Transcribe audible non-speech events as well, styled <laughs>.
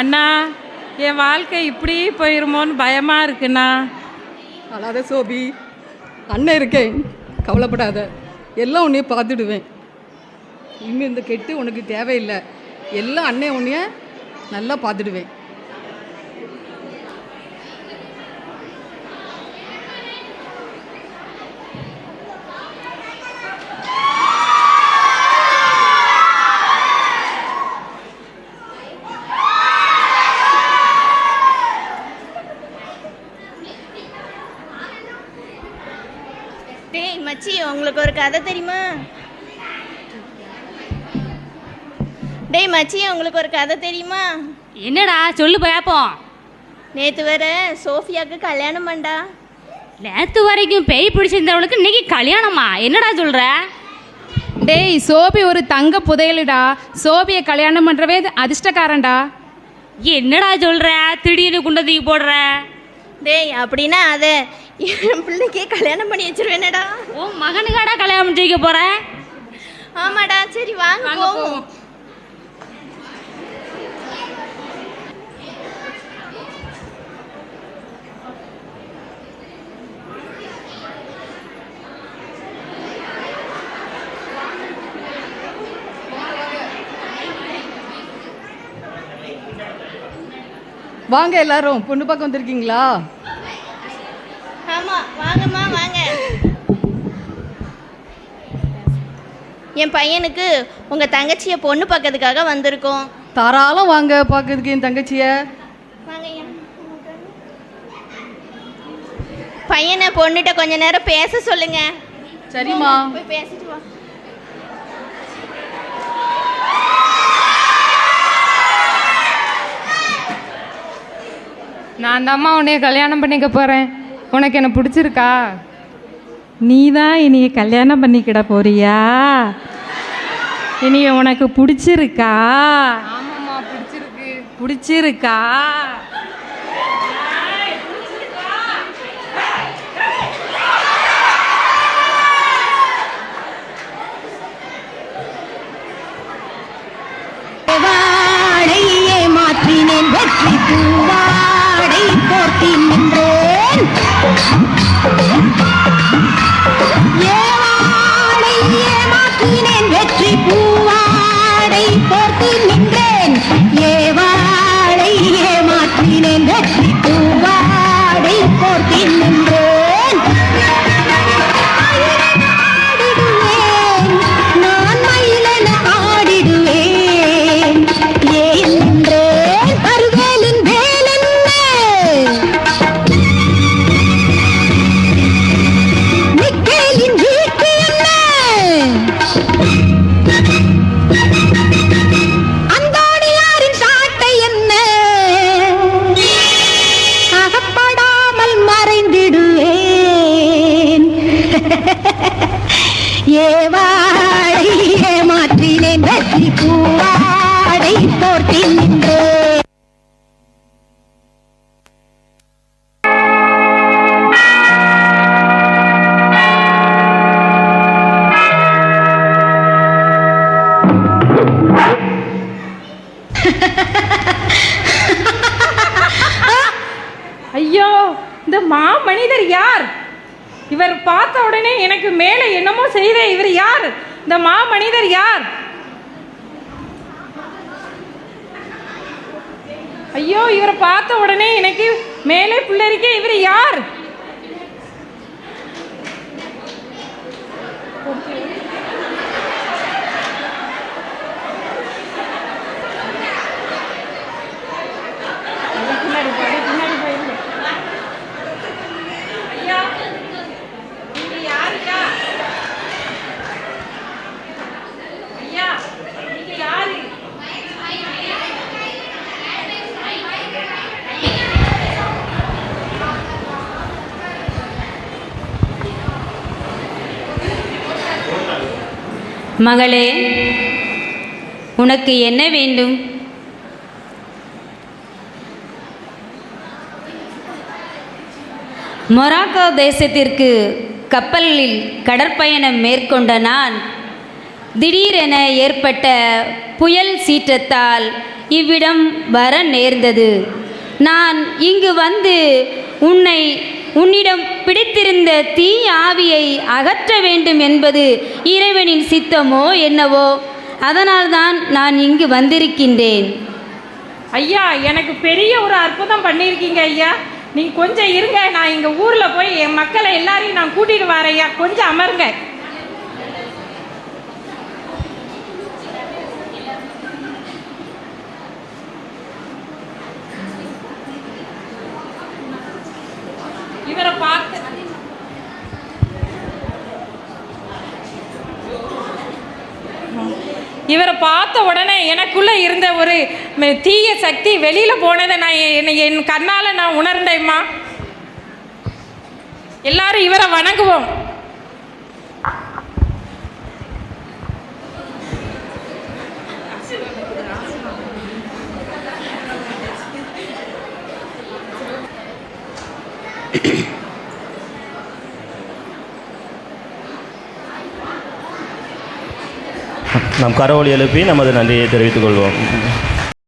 அண்ணா என் வாழ்க்கை இப்படி போயிருமோன்னு பயமாக இருக்குண்ணா. அழாத சோபி. அண்ணன் இருக்கேன். கவலைப்படாத. எல்லாம் உன்னைய பார்த்துடுவேன். இனிமேல் இந்த கெட்டு உனக்கு தேவையில்லை. எல்லாம் அண்ணன் உன்னைய நல்லா பார்த்துடுவேன். மச்சி உங்களுக்கு ஒரு கதை தெரியுமா? டேய் மச்சி உங்களுக்கு ஒரு கதை தெரியுமா? என்னடா சொல்லு பார்ப்போம் நேற்று வர சோஃபியாவுக்கு கல்யாணம் பண்ணா நேற்று வரைக்கும் பேய் பிடிச்சிருந்தவளுக்கு இன்னைக்கு கல்யாணமா? என்னடா சொல்ற? டேய் சோபி ஒரு தங்க புதையலுடா. சோபியை கல்யாணம் பண்ணுறவே அதிர்ஷ்டக்காரன்டா. என்னடா சொல்ற? திடீர்னு குண்டத்துக்கு போடுற. டேய் அப்படின்னா அதை என் பிள்ளைக்கே கல்யாணம் பண்ணி வச்சிருவேனடா. உன் மகனுக்காடா கல்யாணம் பண்ணி வைக்க போற? ஆமாடா சரி வாங்க போவோம். வாங்க எல்லாரும் பொண்ணு பார்க்க வந்திருக்கீங்களா? ஆமா வாங்கம்மா வாங்க. என் பையனுக்கு உங்க தங்கச்சியை பொண்ணு பார்க்கறதுக்காக வந்திருக்கோம். தாராளம் வாங்க பார்க்கறதுக்கு என் தங்கச்சியை. பையனை பொண்ணுகிட்ட கொஞ்ச நேரம் பேச சொல்லுங்க. சரிம்மா. போய் பேசிட்டு வா. நான் அந்த அம்மா உன்னைய கல்யாணம் பண்ணிக்க போகிறேன் உனக்கு என்ன பிடிச்சிருக்கா? நீ தான் இனிய கல்யாணம் பண்ணிக்கிட போறியா? இனிய உனக்கு பிடிச்சிருக்கா? ஆமாம்மா பிடிச்சிருக்கு. பிடிச்சிருக்கா? Mm-hmm. <laughs> ஐயோ இந்த மா மனிதர் யார்? இவர் பார்த்த உடனே எனக்கு மேலே என்னமோ செய்த இவர் யார்? இந்த மா மனிதர் யார்? ஐயோ இவரை பார்த்த உடனே எனக்கு மேலே பிள்ளரிக்க இவர் யார்? மகளே உனக்கு என்ன வேண்டும்? மொராக்கோ தேசத்திற்கு கப்பலில் கடற்பயணம் மேற்கொண்ட நான் திடீரென ஏற்பட்ட புயல் சீற்றத்தால் இவ்விடம் வர நேர்ந்தது. நான் இங்கு வந்து உன்னை உன்னிடம் இந்த தீ ஆவியை அகற்ற வேண்டும் என்பது இறைவனின் சித்தமோ என்னவோ அதனால்தான் நான் இங்கு வந்திருக்கின்றேன். ஐயா எனக்கு பெரிய ஒரு அற்புதம் பண்ணியிருக்கீங்க ஐயா. நீங்க கொஞ்சம் இருங்க நான் எங்கள் ஊர்ல போய் என் மக்களை எல்லாரையும் நான் கூட்டிட்டு வரேன் ஐயா. கொஞ்சம் அமருங்க இவரை பார்த்து இவரை பார்த்த உடனே எனக்குள்ளே இருந்த ஒரு தீய சக்தி வெளியில் போனதை நான் என் என் கண்ணால் நான் உணர்ந்தேம்மா. எல்லாரும் இவரை வணங்குவோம். <coughs> நாம் கரவொலி எழுப்பி நமது நன்றியை தெரிவித்துக் கொள்வோம்.